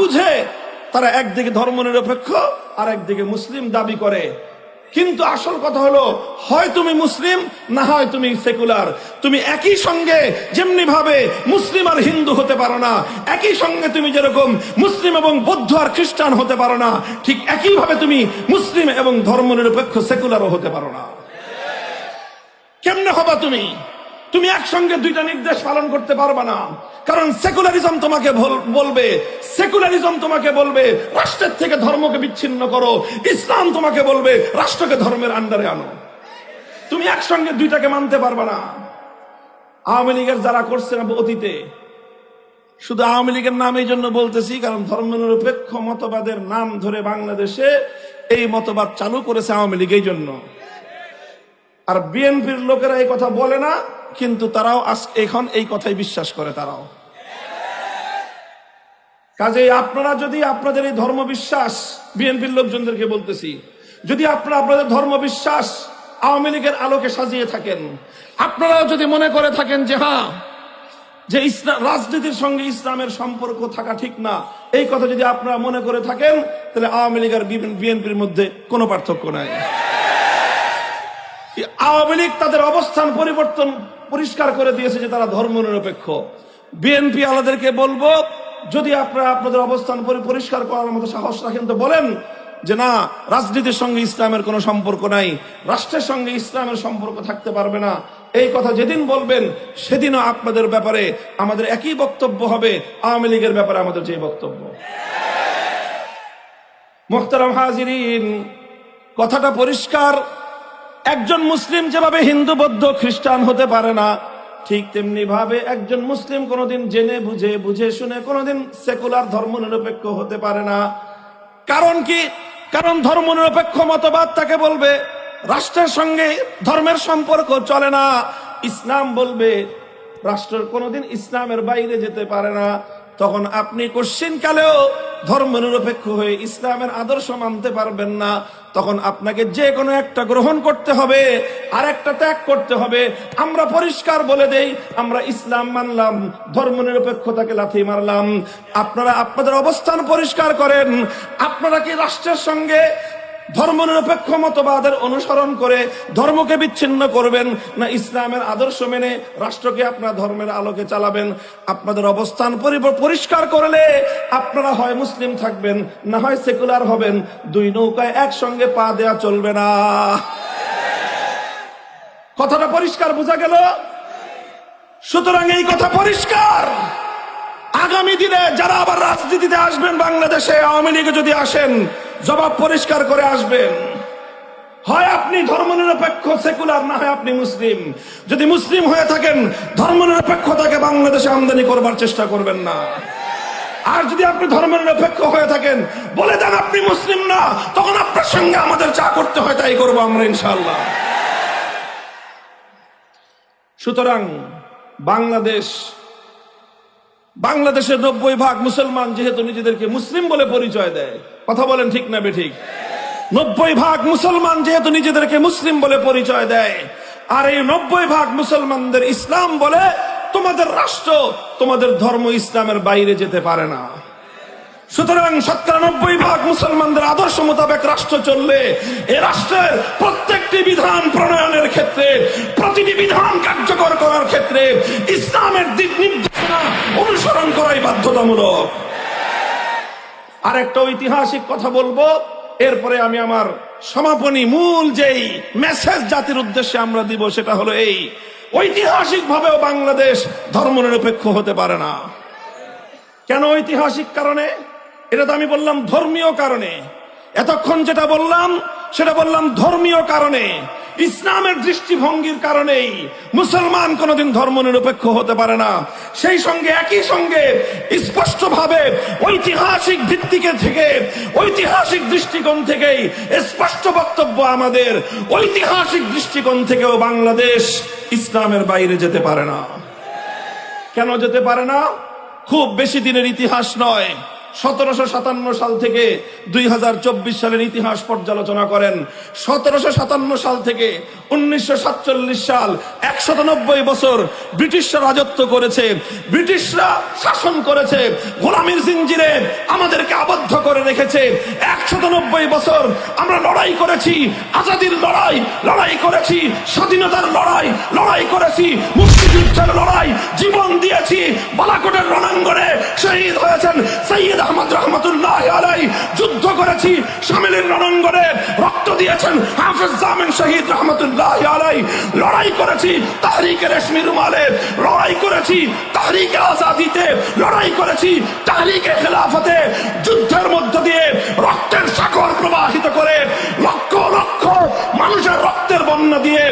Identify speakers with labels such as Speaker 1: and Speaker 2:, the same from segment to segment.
Speaker 1: বুঝে তারা একদিকে ধর্মনিরপেক্ষ আর একদিকে মুসলিম দাবি করে। কিন্তু আসল কথা হলো, হয় তুমি মুসলিম, না হয় তুমি সেকুলার। তুমি একই সঙ্গে যেমনি ভাবে মুসলিম আর হিন্দু হতে পারো না, একই সঙ্গে তুমি যেরকম মুসলিম এবং বৌদ্ধ আর খ্রিস্টান হতে পারো না, ঠিক একই ভাবে তুমি মুসলিম এবং ধর্মনিরপেক্ষ সেকুলারও হতে পারো না। কেমনে হবা তুমি? তুমি একসঙ্গে দুইটা নির্দেশ পালন করতে পারবা না। কারণ সেকুলারিজম তোমাকে বল- বলবে, সেকুলারিজম তোমাকে বলবে, রাষ্ট্রের থেকে ধর্মকে বিচ্ছিন্ন করো, ইসলাম তোমাকে বলবে, রাষ্ট্রকে ধর্মের আন্ডারে আনো। তুমি একসঙ্গে দুইটাকে মানতে পারবা না। আওয়ামী লীগের যারা করছে না অতীতে, শুধু আওয়ামী লীগের নাম এই জন্য বলতেছি, কারণ ধর্মনিরপেক্ষ মতবাদের নাম ধরে বাংলাদেশে এই মতবাদ চালু করেছে আওয়ামী লীগ এই জন্য। আর বিএনপির লোকেরা এই কথা বলে না, কিন্তু তারাও আজ এখন এই কথাই বিশ্বাস করে তারাও। কাজেই আপনারা যদি আপনাদের এই ধর্ম বিশ্বাস, বিএনপির লোকজনদেরকে বলতেছি, যদি আপনারা আপনাদের ধর্ম বিশ্বাস আওয়ামী লীগের আলোকে সাজিয়ে থাকেন, আপনারাও যদি মনে করে থাকেন যে হ্যাঁ যে ইসলাম রাজনীতির সঙ্গে ইসলামের সম্পর্ক থাকা ঠিক না, এই কথা যদি আপনারা মনে করে থাকেন, তাহলে আওয়ামী লীগ আর বিএনপির মধ্যে কোনো পার্থক্য নাই। আওয়ামী লীগ তাদের অবস্থান পরিবর্তন পরিষ্কার করে দিয়েছে যে তারা ধর্মনিরপেক্ষ বিএনপি আলাদেরকে বলব, যদি আপনারা আপনাদের অবস্থান পরিষ্কার করার মতো সাহস রাখেন তো বলেন যে না, রাজনীতির সঙ্গে ইসলামের কোনো সম্পর্ক নাই, রাষ্ট্রের সঙ্গে ইসলামের সম্পর্ক থাকতে পারবে না। এই কথা যেদিন বলবেন, সেদিনও আপনাদের ব্যাপারে আমাদের একই বক্তব্য হবে, আওয়ামী লীগের ব্যাপারে আমাদের যে বক্তব্য। মোখতারাম হাজিরিন, কথাটা পরিষ্কার একজন মুসলিম যেভাবে হিন্দু, বৌদ্ধ, খ্রিস্টান হতে পারে না, ঠিক তেমনি ভাবে একজন মুসলিম কোনোদিন জেনে বুঝে বুঝে শুনে কোনোদিন সেকুলার ধর্ম নিরপেক্ষ হতে পারে না। কারণ কি? কারণ ধর্ম নিরপেক্ষ মতবাদ তাকে বলবে, রাষ্ট্রের সঙ্গে ধর্মের সম্পর্ক চলে না। ইসলাম বলবে, রাষ্ট্র কোনোদিন ইসলামের বাইরে যেতে পারে না। তখন আপনি কোশ্চিন কালেও ধর্ম নিরপেক্ষ হয়ে ইসলামের আদর্শ মানতে পারবেন না। তখন আপনাকে যে কোনো একটা গ্রহণ করতে হবে, আর একটা ত্যাগ করতে হবে। আমরা পরিষ্কার বলে দেই, আমরা ইসলাম মানলাম, ধর্ম নিরপেক্ষতাকে লাথি মারলাম। আপনারা আপনাদের অবস্থান পরিষ্কার করেন। আপনারা কি রাষ্ট্রের সঙ্গে ধর্মনিরপেক্ষ মতবাদের অনুসরণ করে ধর্মকে বিচ্ছিন্ন করবেন, না ইসলামের আদর্শ মেনে রাষ্ট্রকে আপনার ধর্মের আলোকে চালাবেন। আপনাদের অবস্থান পরিষ্কার করলে আপনারা হয় মুসলিম থাকবেন, না হয় সেকুলার হবেন। দুই নৌকায় একসঙ্গে পা দেয়া চলবে না। কথাটা পরিষ্কার বোঝা গেল? সুতরাং এই কথা পরিষ্কার। আগামী দিনে যারা আবার রাজনীতিতে আসবেন বাংলাদেশে, আওয়ামী লীগে যদি আসেন জবাব পরিষ্কার করে আসবেন। হয় আপনি ধর্মনিরপেক্ষ সেকুলার, না হয় আপনি মুসলিম। যদি মুসলিম হয়ে থাকেন, ধর্মনিরপেক্ষতাকে বাংলাদেশে আমদানি করবার চেষ্টা করবেন না। আর যদি আপনি ধর্মনিরপেক্ষ হয়ে থাকেন, বলে দেন আপনি মুসলিম না, তখন আপনার সঙ্গে আমাদের যা করতে হয় তাই করব আমরা ইনশাআল্লাহ। সুতরাং বাংলাদেশ, বাংলাদেশের নব্বই ভাগ মুসলমান যেহেতু নিজেদেরকে মুসলিম বলে পরিচয় দেয় কথা বলেন ঠিক না বেঠিক নব্বই ভাগ মুসলমান যেহেতু নিজেদেরকে মুসলিম বলে পরিচয় দেয়, আর এই নব্বই ভাগ মুসলমানদের ইসলাম বলে তোমাদের রাষ্ট্র, তোমাদের ধর্ম ইসলামের বাইরে যেতে পারে না। সুতরাং শতকরা নব্বই ভাগ মুসলমানদের আদর্শ মোতাবেক রাষ্ট্র চললে এ রাষ্ট্রের প্রত্যেকটি বিধান প্রণয়নের ক্ষেত্রে, প্রতিটি বিধান কার্যকর করার ক্ষেত্রে ইসলামের দিক নির্দেশনা অনুসরণ করাই বাধ্যতামূলক। আর একটা ঐতিহাসিক কথা বলব। এরপরে আমি আমার সমাপনী মূল যেই মেসেজ জাতির উদ্দেশ্যে আমরা দিব, সেটা হলো এই ঐতিহাসিক ভাবেও বাংলাদেশ ধর্মনিরপেক্ষ হতে পারে না। কেন ঐতিহাসিক কারণে? এটা তো আমি বললাম ধর্মীয় কারণে। এতক্ষণ যেটা বললাম, সেটা বললাম ধর্মীয় কারণে। ইসলামের দৃষ্টিভঙ্গির কারণেই মুসলমান কোনোদিন ধর্ম নিরপেক্ষ হতে পারে না। সেই সঙ্গে একই সঙ্গে স্পষ্টভাবে ঐতিহাসিক ভিত্তিকে থেকে, ঐতিহাসিক দৃষ্টিকোণ থেকেই স্পষ্ট বক্তব্য আমাদের ঐতিহাসিক দৃষ্টিকোণ থেকেও বাংলাদেশ ইসলামের বাইরে যেতে পারে না। কেন যেতে পারে না? খুব বেশি দিনের ইতিহাস নয়। সতেরোশো সাতান্ন সাল থেকে দুই হাজার চব্বিশ সালের ইতিহাস পর্যালোচনা করেন। সতেরোশো সাতান্ন সাল থেকে উনিশশো সাতচল্লিশ সাল একশত বছর ব্রিটিশরা রাজত্ব করেছে। ব্রিটিশরা শাসন করেছে। গোলামীর জিঞ্জিরে আমাদেরকে আবদ্ধ করে রেখেছে। একশত বছর আমরা লড়াই করেছি। আজাদির লড়াই লড়াই করেছি। স্বাধীনতার লড়াই লড়াই করেছি। মুক্তিযুদ্ধের লড়াই, জীবন দিয়েছি। বালাকোটের রণাঙ্গনে শহীদ হয়েছেন সৈয়দ আহমদ রহমতুল্লাহ আলাই যুদ্ধ করেছি। রণাঙ্গনে রক্ত দিয়েছেন জামিন শহীদ রহমতুল্লাহ আলাই। লড়াই করেছি তাহরিকে রেশমি রুমালে। লড়াই করেছি তাহরিকে আজাদিতে। লড়াই করেছি তাহরিকে খেলাফতে। যুদ্ধের মধ্য দিয়ে রক্তের সাগর প্রবাহিত করে লক্ষ লক্ষ মানুষের রক্তের বন্যা দিয়ে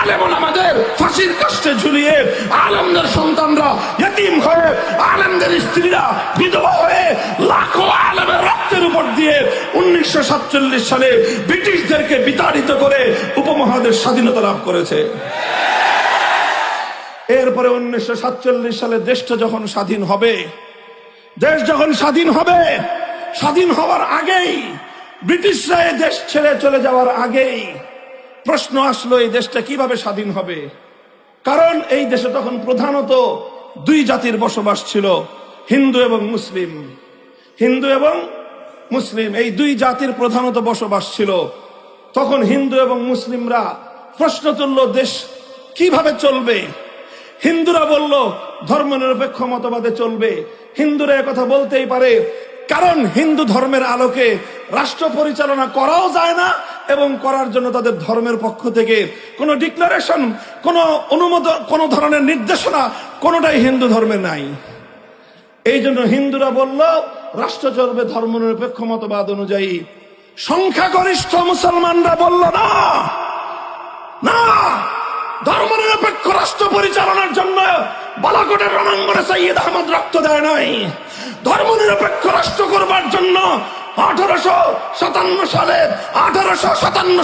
Speaker 1: আলেমন আমাদের ফাঁসির কষ্টে ঝুলিয়ে আলেমদের সন্তানরা ইতিম হয়ে আলেমদের স্ত্রীরা বিধবা হয়ে লাখো আলেমের রক্তের উপর দিয়ে উনিশশো সাতচল্লিশ সালে ব্রিটিশদেরকে বিতাড়িত করে উপমহাদেশ স্বাধীনতা লাভ করেছে। এরপরে উনিশশো সাতচল্লিশ সালে দেশটা যখন স্বাধীন হবে, দেশ যখন স্বাধীন হবে, স্বাধীন হওয়ার আগেই ব্রিটিশরা দেশ ছেড়ে চলে যাওয়ার আগেই প্রশ্ন আসলো, এই দেশটা কীভাবে স্বাধীন হবে? কারণ এই দেশে তখন প্রধানত দুই জাতির বসবাস ছিল, হিন্দু এবং মুসলিম। হিন্দু এবং মুসলিম, এই দুই জাতির প্রধানত বসবাস ছিল। তখন হিন্দু এবং মুসলিমরা প্রশ্ন তুলল, দেশ কীভাবে চলবে? হিন্দুরা বলল ধর্মনিরপেক্ষ মতবাদে চলবে। হিন্দুরা কথা বলতেই পারে, কারণ হিন্দু ধর্মের আলোকে রাষ্ট্র পরিচালনা করাও যায় না এবং করার জন্য তাদের ধর্মের পক্ষ থেকে কোনো ডিক্লারেশন, কোনো অনুমোদন কোনো ধরনের নির্দেশনা কোনোটাই হিন্দু ধর্মে নাই। এই জন্য হিন্দুরা বলল রাষ্ট্র চলবে ধর্মনিরপেক্ষ মতবাদ অনুযায়ী সংখ্যাগরিষ্ঠ মুসলমানরা বলল, না! না! ধর্মনিরপেক্ষ রাষ্ট্র পরিচালনার জন্য বালাকোটের রণাঙ্গনে সৈয়দ আহমদ রক্ত দেয় নাই। ধর্মনিরপেক্ষ রাষ্ট্র করবার জন্য আঠারোশো সাতান্ন সালের আঠারোশো সাতান্ন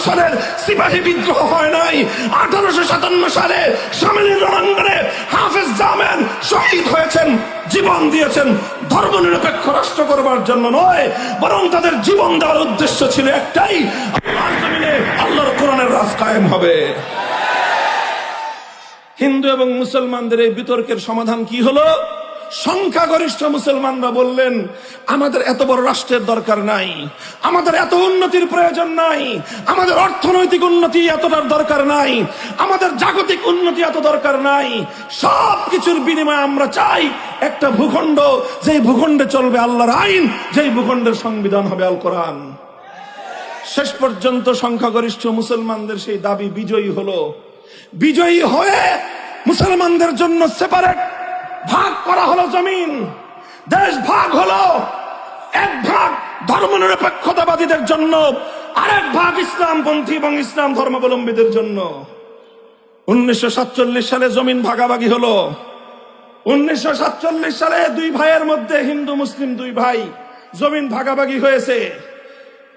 Speaker 1: বিদ্রোহ হয় আঠারোশো সাতান্ন সালে শহীদ হয়েছেন, জীবন দিয়েছেন। ধর্মনিরপেক্ষ রাষ্ট্র করবার জন্য নয়, বরং তাদের জীবন দেওয়ার উদ্দেশ্য ছিল একটাই আল্লাহর কোরআনের রাজ কায়েম হবে। হিন্দু এবং মুসলমানদের এই বিতর্কের সমাধান কি হলো? সংখ্যাগরিষ্ঠ মুসলমানরা বললেন, আমাদের এত বড় রাষ্ট্রের দরকার নাই। আমাদের এত উন্নতির প্রয়োজন নাই। আমাদের অর্থনৈতিক উন্নতি এতটার দরকার নাই। আমাদের জাগতিক উন্নতি এত দরকার নাই। সব কিছুর বিনিময়ে আমরা চাই একটা ভূখণ্ড। যেই ভূখণ্ডে চলবে আল্লাহর আইন, যেই ভূখণ্ডের সংবিধান হবে আল কোরআন শেষ পর্যন্ত সংখ্যাগরিষ্ঠ মুসলমানদের সেই দাবি বিজয়ী হলো। বিজয়ী হয়ে মুসলমানদের জন্য সেপারেট করা হলো জমিন। দেশ ভাগ হলো। এক ভাগ ধর্মনিরপেক্ষতাবাদীদের জন্য, আরেক ভাগ ইসলামপন্থী এবং ইসলাম ধর্মাবলম্বীদের জন্য। উনিশশো সাতচল্লিশ সালে জমিন ভাগাভাগি হলো। উনিশশো সাতচল্লিশ সালে দুই ভাইয়ের মধ্যে হিন্দু, মুসলিম দুই ভাই জমিন ভাগাভাগি হয়েছে।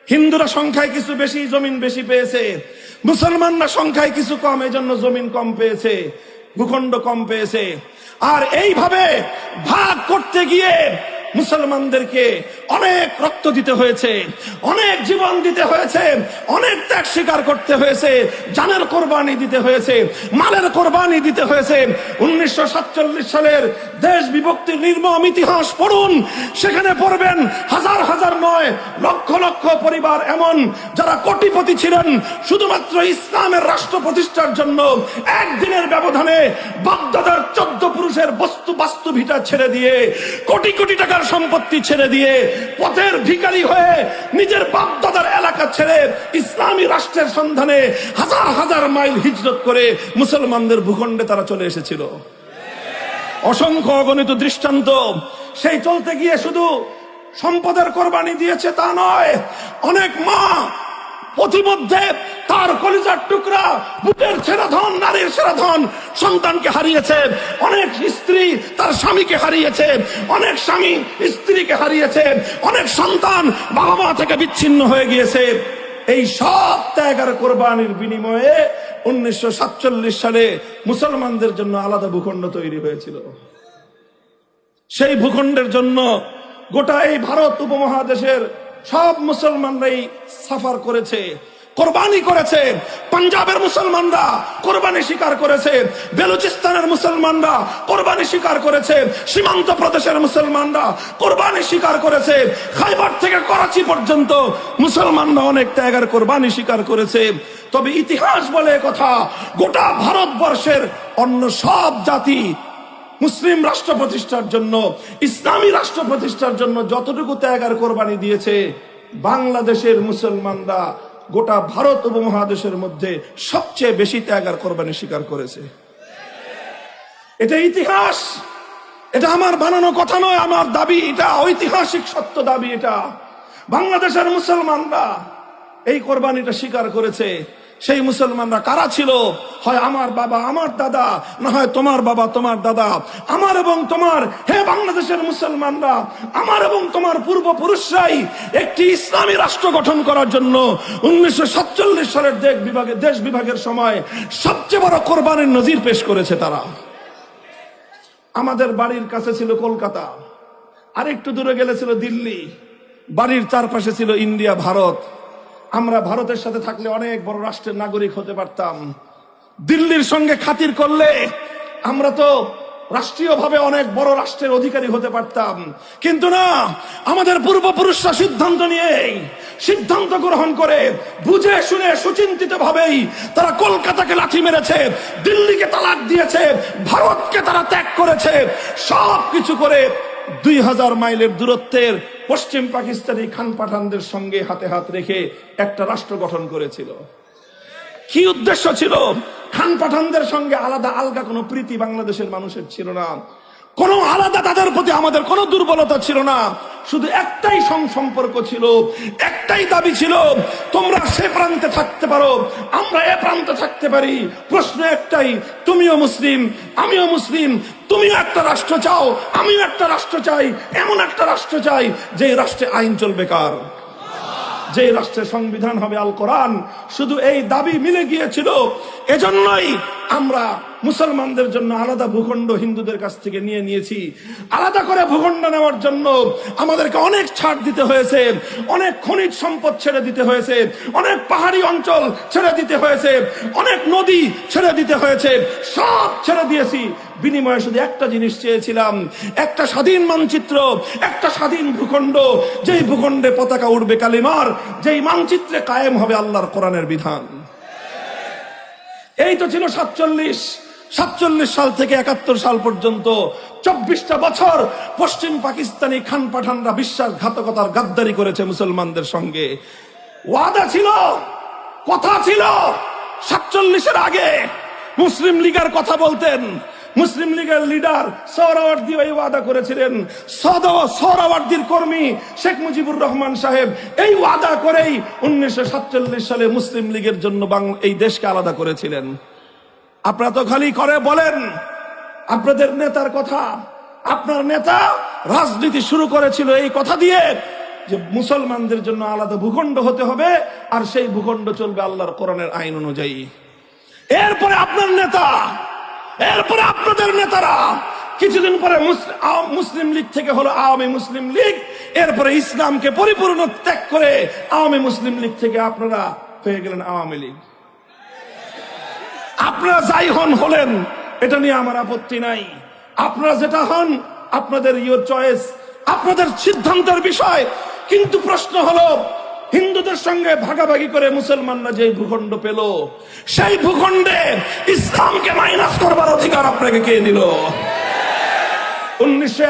Speaker 1: হিন্দুরা সংখ্যায় কিছু বেশি, জমিন বেশি পেয়েছে। মুসলমানরা সংখ্যায় কিছু কম এই জন্য জমিন কম পেয়েছে। ভূখণ্ড কম পেয়েছে। আর এইভাবে ভাগ করতে গিয়ে মুসলমানদেরকে অনেক রক্ত দিতে হয়েছে, অনেক জীবন দিতে হয়েছে, অনেক ত্যাগ স্বীকার করতে হয়েছে, জানের কোরবানি দিতে হয়েছে, মালের কোরবানি দিতে হয়েছে। উনিশশো সাতচল্লিশ সালের দেশ বিভক্তির নির্মম ইতিহাস পড়ুন, সেখানে পড়বেন হাজার হাজার নয় লক্ষ লক্ষ পরিবার এমন যারা কোটিপতি ছিলেন, শুধুমাত্র ইসলামের রাষ্ট্র প্রতিষ্ঠার জন্য একদিনের ব্যবধানে বাগদাদার চোদ্দ পুরুষের বস্তু বাস্তু ভিটা ছেড়ে দিয়ে, কোটি কোটি টাকার সম্পত্তি ছেড়ে দিয়ে পথের ভিকারি হয়ে নিজের বাপদাদার এলাকা ছেড়ে ইসলামী রাষ্ট্রের সন্ধানে হাজার হাজার মাইল হিজরত করে মুসলমানদের ভূখণ্ডে তারা চলে এসেছিল। অসংখ্য অগণিত দৃষ্টান্ত। সেই চলতে গিয়ে শুধু সম্পদের কোরবানি দিয়েছে তা নয়, অনেক মা পথিমধ্যে তার কলিজার টুকরা, বুকের ছেড়া ধন নারীর সেরা ধন সন্তানকে হারিয়েছে। অনেক স্ত্রী তার স্বামীকে হারিয়েছে। অনেক স্বামী স্ত্রীকে হারিয়েছে। অনেক সন্তান বাবা মা থেকে বিচ্ছিন্ন হয়ে গিয়েছে। এই সব ত্যাগ আর কোরবানির বিনিময়ে উনিশশো সাতচল্লিশ সালে মুসলমানদের জন্য আলাদা ভূখণ্ড তৈরি হয়েছিল। সেই ভূখণ্ডের জন্য গোটা এই ভারত উপমহাদেশের সব মুসলমানরাই সাফার করেছে। কোরবানি করেছে। পাঞ্জাবের মুসলমানরা কোরবানি স্বীকার করেছে। বেলুচিস্তানের মুসলমানরা কোরবানি স্বীকার করেছে। সীমান্ত প্রদেশের মুসলমানরা কোরবানি স্বীকার করেছে। খাইবার থেকে করাচি পর্যন্ত মুসলমানরা অনেক ত্যাগের কোরবানি স্বীকার করেছে। তবে ইতিহাস বলে কথা, গোটা ভারতবর্ষের অন্য সব জাতি মুসলিম রাষ্ট্র প্রতিষ্ঠার জন্য, ইসলামী রাষ্ট্র প্রতিষ্ঠার জন্য যতটুকু ত্যাগ আর কোরবানি দিয়েছে, বাংলাদেশের মুসলমানরা গোটা ভারত উপমহাদেশের মধ্যে সবচেয়ে বেশি ত্যাগ আর কোরবানি স্বীকার করেছে। এটা ইতিহাস! এটা আমার বানানো কথা নয়, আমার দাবি এটা, ঐতিহাসিক সত্য দাবি এটা। বাংলাদেশের মুসলমানরা এই কোরবানিটা স্বীকার করেছে। সেই মুসলমানরা কারা ছিল? হয় আমার বাবা, আমার দাদা, না হয় তোমার বাবা, তোমার দাদা। আমার এবং তোমার, হে বাংলাদেশের মুসলমানরা, আমার এবং তোমার পূর্বপুরুষরাই একটি ইসলামী রাষ্ট্র গঠন করার জন্য উনিশশো সাতচল্লিশ সালের দেশ বিভাগের দেশ বিভাগের সময় সবচেয়ে বড় কোরবানির নজির পেশ করেছে তারা। আমাদের বাড়ির কাছে ছিল কলকাতা আর একটু দূরে গেলে ছিল দিল্লি, বাড়ির চারপাশে ছিল ইন্ডিয়া, ভারত। আমরা ভারতের সাথে থাকলে অনেক বড় রাষ্ট্রের নাগরিক হতে পারতাম। দিল্লির সঙ্গে খাতির করলে আমরা তো রাষ্ট্রীয়ভাবে অনেক বড় রাষ্ট্রের অধিকারী হতে পারতাম। কিন্তু না, আমাদের পূর্বপুরুষরা সিদ্ধান্ত নিয়ে সিদ্ধান্ত গ্রহণ করে বুঝে শুনে সুচিন্তিত ভাবেই তারা কলকাতাকে লাঠি মেরেছে, দিল্লিকে তালাক দিয়েছে, ভারতকে তারা ত্যাগ করেছে সব কিছু করে দুই হাজার মাইলের দূরত্বের পশ্চিম পাকিস্তানি খান পাঠানদের সঙ্গে হাতে হাত রেখে একটা রাষ্ট্র গঠন করেছিল। কি উদ্দেশ্য ছিল? খান পাঠানদের সঙ্গে আলাদা আলগা কোনো প্রীতি বাংলাদেশের মানুষের ছিল না। কোনো আলাদা তাদের প্রতি আমাদের কোনো দুর্বলতা ছিল না। শুধু একটাই সম্পর্ক ছিল, একটাই দাবি ছিল, তোমরা সে প্রান্তে থাকতে পারো, আমরা এ প্রান্তে থাকতে পারি। প্রশ্ন একটাই, তুমিও মুসলিম, আমিও মুসলিম, তুমিও একটা রাষ্ট্র চাও, আমিও একটা রাষ্ট্র চাই, এমন একটা রাষ্ট্র চাই যে রাষ্ট্রে আইন চলবে কার? যে রাষ্ট্রের সংবিধান হবে আল কোরআন, শুধু এই দাবি মিলে গিয়েছিল, এজন্যই আমরা মুসলমানদের জন্য আলাদা ভূখণ্ড হিন্দুদের কাছ থেকে নিয়ে নিয়েছি। আলাদা করে ভূখণ্ড নেওয়ার জন্য আমাদেরকে অনেক ছাড় দিতে হয়েছে, অনেক খনিজ সম্পদ ছেড়ে দিতে হয়েছে, অনেক পাহাড়ি অঞ্চল ছেড়ে দিতে হয়েছে, অনেক নদী ছেড়ে দিতে হয়েছে, সব ছেড়ে দিয়েছি। বিনিময়ে শুধু একটা জিনিস চেয়েছিলাম। একটা স্বাধীন মানচিত্র, একটা স্বাধীন ভূখণ্ড। যেই ভূখণ্ডে পতাকা উঠবে কালিমার, যেই মানচিত্রে কায়েম হবে আল্লাহর কোরআনের বিধান। এই তো ছিল সাতচল্লিশ। সাতচল্লিশ সাল থেকে একাত্তর সাল পর্যন্ত চব্বিশটা বছর পশ্চিম পাকিস্তানি খান পাঠানরা বিশ্বাসঘাতকতার গাদ্দারি করেছে মুসলমানদের সঙ্গে। ওয়াদা ছিল, কথা ছিল। সাতচল্লিশের আগে মুসলিম লীগের কথা বলতেন। মুসলিম লীগের লিডার সৌরাওয়ার্দী এই ওয়াদা করেছিলেন। সৌরাওয়ার্দীর কর্মী শেখ মুজিবুর রহমান সাহেব এই ওয়াদা করেই উনিশশো সাতচল্লিশ সালে মুসলিম লীগের জন্য এই দেশকে আলাদা করেছিলেন। আপনারা তো খালি করে বলেন, আপনাদের নেতার কথা। আপনার নেতা রাজনীতি শুরু করেছিল এই কথা দিয়ে যে মুসলমানদের জন্য আলাদা ভূখণ্ড হতে হবে, আর সেই ভূখণ্ড চলবে আল্লাহর কোরআনের আইন অনুযায়ী। এরপরে আপনার নেতা এরপরে আপনাদের নেতারা কিছুদিন পরে মুসলিম লীগ থেকে হলো আওয়ামী মুসলিম লীগ। এরপরে ইসলামকে পরিপূর্ণ ত্যাগ করে আওয়ামী মুসলিম লীগ থেকে আপনারা হয়ে গেলেন আওয়ামী লীগ। আপনারা যাই হন হলেন, এটা নিয়ে আমার আপত্তি নাই। আপনারা যেটা হন, আপনাদের ইয়োর চয়েস আপনাদের সিদ্ধান্তের বিষয়। কিন্তু প্রশ্ন হলো হিন্দুদের সঙ্গে ভাগাভাগি করে মুসলমানরা যে ভূখণ্ড পেল, সেই ভূখণ্ডে ইসলামকে মাইনাস করবার অধিকার আপনাকে কে দিল? উনিশশো